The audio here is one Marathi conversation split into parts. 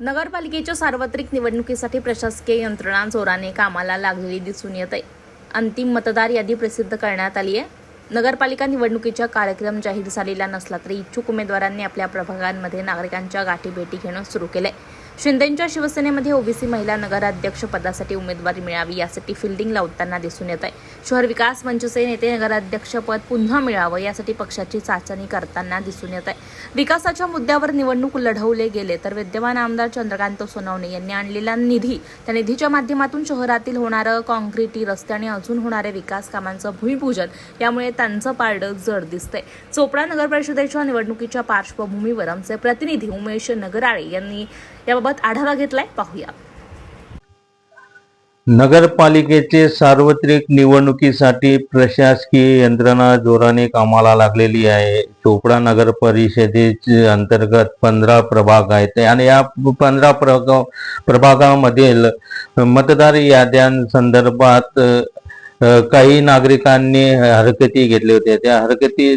नगरपालिकेच्या सार्वत्रिक निवडणुकीसाठी प्रशासकीय यंत्रणा जोराने कामाला लागलेली दिसून येत आहे अंतिम मतदार यादी प्रसिद्ध करण्यात आली आहे. नगरपालिका निवडणुकीचा कार्यक्रम जाहीर झालेला नसला तरी इच्छुक उमेदवारांनी आपल्या प्रभागांमध्ये नागरिकांच्या गाठीभेटी घेणं सुरू केलंय. शिंदेच्या शिवसेनेमध्ये ओबीसी महिला नगराध्यक्ष पदासाठी उमेदवारी मिळावी यासाठी फिल्डिंग लावताना दिसून येत आहे शहर विकास मंचचे नेते नगराध्यक्षपद पुन्हा मिळावं यासाठी पक्षाची चाचणी करताना दिसून येत आहे. विकासाच्या मुद्द्यावर निवडणूक लढवले गेले तर विद्यमान आमदार चंद्रकांत सोनवणे यांनी आणलेला निधी त्या निधीच्या माध्यमातून शहरातील होणारं कॉन्क्रिटी रस्ते आणि अजून होणारे विकास कामांचं भूमिपूजन यामुळे त्यांचं पारडं जड दिसतंय. चोपडा नगर परिषदेच्या निवडणुकीच्या पार्श्वभूमीवर आमचे प्रतिनिधी उमेश नगराळे यांनी याबाबत आढावा घेतलाय. पाहूया. नगरपालिकेचे सार्वत्रिक निवडणुकीसाठी प्रशासकीय यंत्रणा जोराने कामाला लागलेली आहे. चोपडा नगर परिषदेचे अंतर्गत पंधरा प्रभाग आहेत आणि या पंधरा प्रभाग प्रभागामधील मतदार याद्यांसंदर्भात काही नागरिकांनी हरकती घेतली होती. त्या हरकती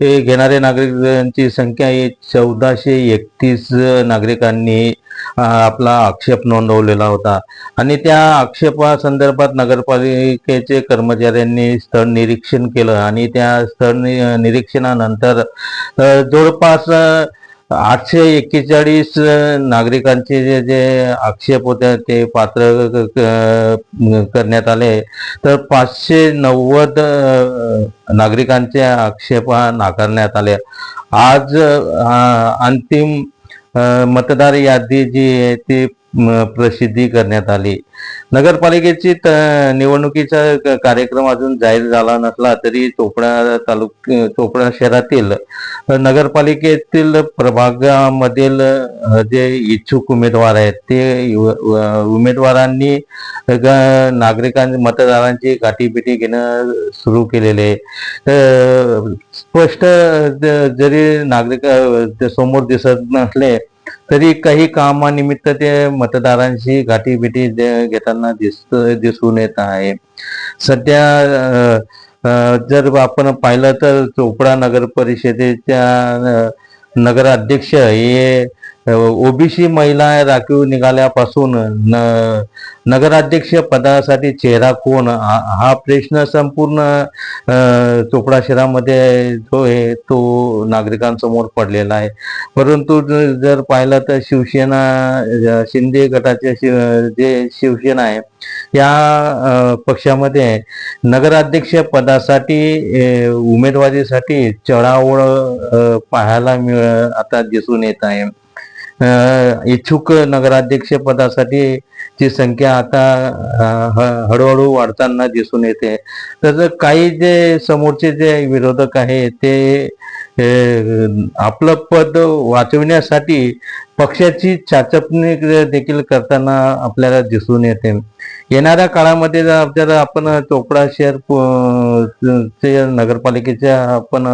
हे घेणाऱ्या नागरिकांची संख्या ही चौदाशे एकतीस नागरिकांनी आपला आक्षेप नोंदवलेला होता. आणि त्या आक्षेपासंदर्भात नगरपालिकेचे कर्मचाऱ्यांनी स्थळ निरीक्षण केलं आणि त्या स्थळ निरीक्षणानंतर जवळपास आठशे एक्केचाळीस नागरिकांचे जे जे आक्षेप होते ते पात्र करण्यात आले. तर पाचशे नव्वद नागरिकांचे आक्षेप नाकारण्यात आले. आज अंतिम मतदार यादी जी आहे ती प्रसिद्धी करण्यात आली नगरपालिकेची त- निवडणुकीचा कार्यक्रम अजून जाहीर झाला नसला तरी चोपडा तालुक चोपडा शहरातील नगरपालिकेतील प्रभागामधील जे इच्छुक उमेदवार आहेत ते उमेदवारांनी नागरिकां मतदारांची गाठीभेटी घेणं सुरू केलेले आहे. स्पष्ट ज- जरी नागरिक समोर दिसत नसले तरी काही कामानिमित्त ते मतदारांशी गाठीभेटी घेताना दिसत दिसून येत आहे. सध्या जर आपण पाहिलं तर चोपडा नगर परिषदेच्या नगराध्यक्ष हे ओबीसी महिला राखीव निघाल्यापासून न नगराध्यक्ष पदासाठी चेहरा कोण? हा प्रश्न संपूर्ण चोपडा शहरामध्ये जो आहे तो नागरिकांसमोर पडलेला आहे. परंतु जर पाहिलं तर शिवसेना शिंदे गटाचे शिव जे शिवसेना आहे या पक्षामध्ये नगराध्यक्ष पदासाठी उमेदवारीसाठी चढाओढ पाहायला मिळ आता दिसून येत आहे. इच्छुक नगराध्यक्ष पदासाठी ची संख्या आता हळूहळू वाढताना दिसून येते. तर काही जे समोरचे जे विरोधक आहे ते आपलं पद वाचविण्यासाठी पक्षाची चाचपणी देखील करताना आपल्याला दिसून येते. येणाऱ्या काळामध्ये जर जर आपण चोपडा शहर नगरपालिकेचा नगरपालिकेच्या आपण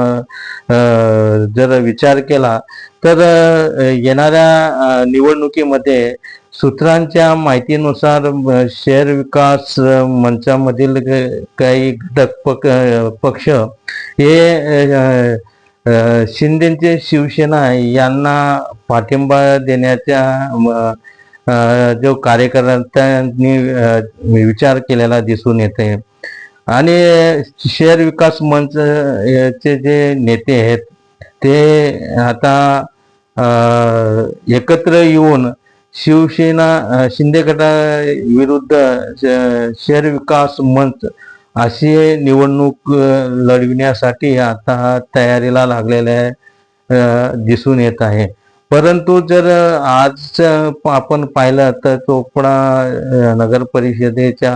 जर विचार केला तर येणाऱ्या निवडणुकीमध्ये सूत्रांच्या माहितीनुसार शहर विकास मंचामधील काही घटक पक्ष हे शिंदेचे शिवसेना यांना पाठिंबा देण्याच्या जो कार्यकर्त्यांनी विचार केलेला दिसून येते. आणि शहर विकास मंच चे जे नेते आहेत ते आता एकत्र येऊन शिवसेना शिंदे गटा विरुद्ध श- शहर विकास मंच अशी निवडणूक लढविण्यासाठी आता तयारीला लागलेल्या दिसून येत आहे. परंतु जर आज आपण पाहिलं तर चोपडा नगर परिषदेच्या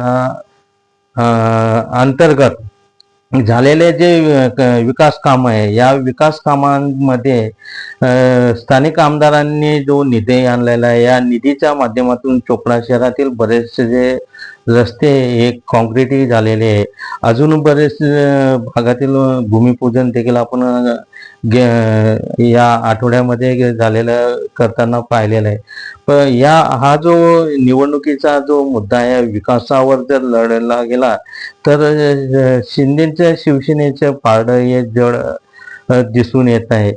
अंतर्गत झालेले जे विकास काम आहे या विकास कामांमध्ये स्थानिक आमदारांनी जो निधी आणलेला आहे या निधीच्या माध्यमातून चोपडा शहरातील बरेचसे जे रस्ते हे कॉन्क्रीटही झालेले आहे. अजून बरेच भागातील भूमिपूजन देखील आपण या आठवड्यामध्ये झालेलं करताना पाहिलेलं आहे. पण या हा जो निवडणुकीचा जो मुद्दा आहे विकासावर जर लढला गेला तर शिंदेच्या शिवसेनेचं पारड हे जड दिसून येत आहे.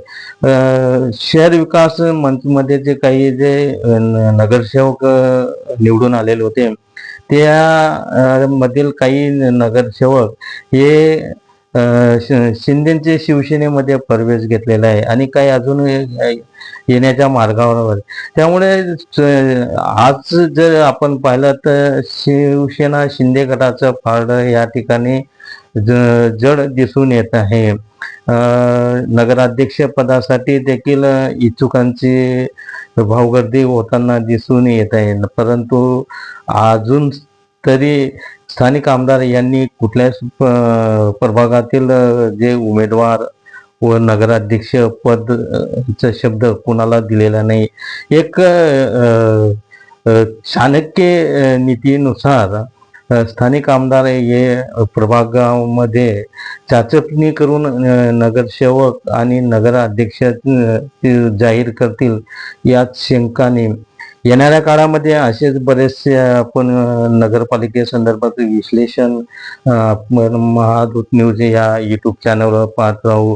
शहर विकास मंचमध्ये जे काही जे न- नगरसेवक निवडून आलेले होते त्या मधील काही नगरसेवक हे शिंदेचे शिवसेनेमध्ये प्रवेश घेतलेला आहे आणि काही अजून येण्याच्या मार्गावर. त्यामुळे आज जर आपण पाहिलं तर शिवसेना शिंदे गटाचं पारडं या ठिकाणी ज- जड दिसून येत आहे. नगराध्यक्ष पदासाठी देखील इच्छुकांची भावगर्दी होताना दिसून येत आहे. परंतु अजून तरी स्थानिक आमदार यांनी कुठल्याच प- प्रभागातील जे उमेदवार व नगराध्यक्ष पद शब्द कुणाला दिलेला नाही. एक चाणक्य नीतीनुसार स्थानिक आमदार हे प्रभागामध्ये चाचपणी करून नगरसेवक आणि नगराध्यक्ष जाहीर करतील याच शंकाने येणाऱ्या काळामध्ये असेच बरेचसे आपण नगरपालिके नगरपालिकेसंदर्भात विश्लेषण महादूत न्यूज या यूट्यूब चॅनलवर पाहत राहू.